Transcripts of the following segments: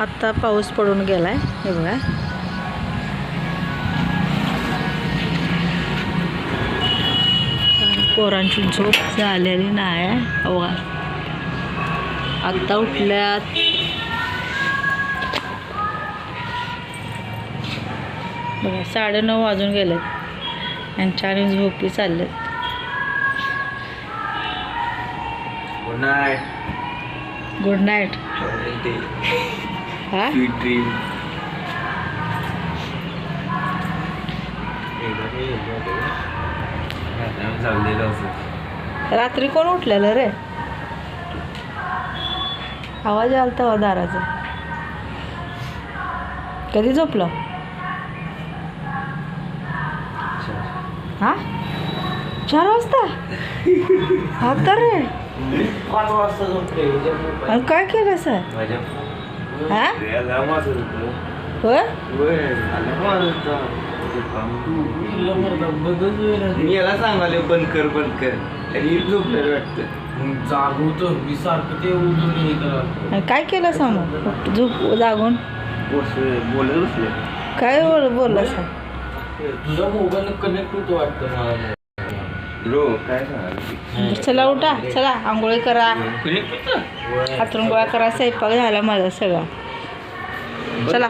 आत्ता पाऊस पडून गेलाय हे बघा. पोरांची झोप झालेली नाही आहे बघा. आत्ता उठल्यात. बघा साडेनऊ वाजून गेलेत. यांच्या आणि झोपी चाललेत गुड नाईट गुड नाईट हा? स्वीट ड्रीम रात्री कोण उठलेलं रे? आवाज आलता हो दाराचा. कधी झोपलं? हा? चार वाजता? हा तर रे. पाच वाजता झोपले आणि काय केलं सर? माझ्या हा. होय. मी याला सांगाले बंद कर बंद कर. आणि झोपलेलं वाटतं. जागवतो मी सारखं ते हे आणि काय केलं सांग? झोप जागून? बोलत काय बोल बोलला सर तुझा मोबाईल कनेक्ट होतो वाटतं मला. चला उठा चला आंघोळी करा. हातरून गोळा करा स्वयंपाक झाला माझा सगळा. चला.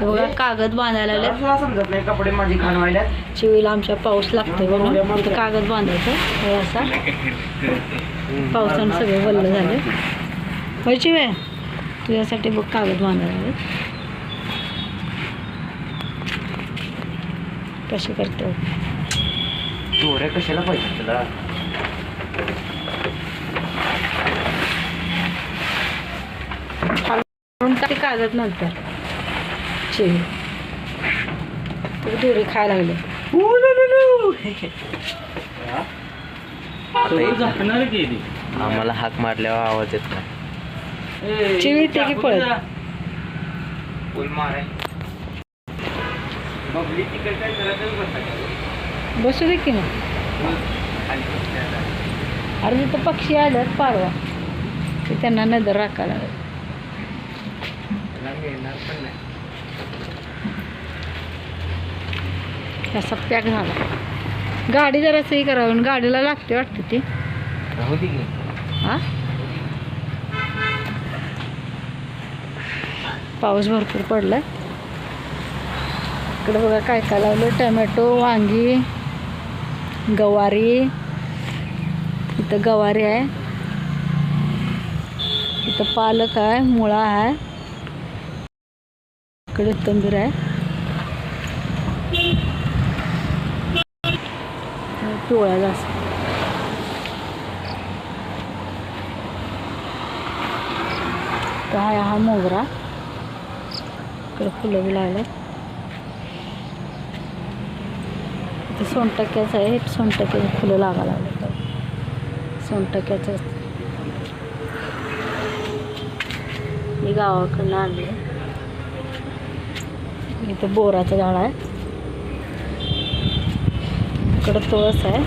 हे बघा कागद बांधायला लागले समजत नाही कपडे माझी घाण व्हायला चिवीला आमच्या पाऊस लागतोय म्हणून इथं कागद बांधायचं हे असा. पावसानं सगळे वल्ल झाले होय चिवे? तुझ्यासाठी बघ कागद बांधायला कसे करतो? दोऱ्या कशाला पाहिजे तुला? म्हणून ते कागद नंतर. चिवी दोरी खायला लागले? आम्हाला हाक मारल्यावर आवाज येत नाही. ए, चिवी ते की पळत. बसा बसू दे की मग अरे तिथं पक्षी आल्यात पारवा. ते त्यांना नजर राखायला. असा पॅक झाला. गाडी जरासं हे करावं गाडीला लागते वाटतं ती. हा पाऊस भरपूर पडला इकडे बघा काय काय लावलं टमॅटो वांगी गवारी. इथं गवारी आहे. इथं पालक आहे मुळा आहे. इकडे तंबीर आहे. पिवळा जास्त. हा हा मोगरा. इकडे फुलं बी लागले ते सोनटक्याचं आहे. सोनटक्याचे फुलं लागा लागले सोनटक्याचं. मी गावाकडनं आणले इथं बोराचं झाड आहे. इकडं तुळस आहे.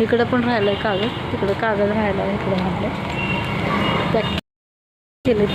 इकडं पण राहिलं आहे कागद तिकडं कागद राहिला आहे इकडं राहिलं त्या केले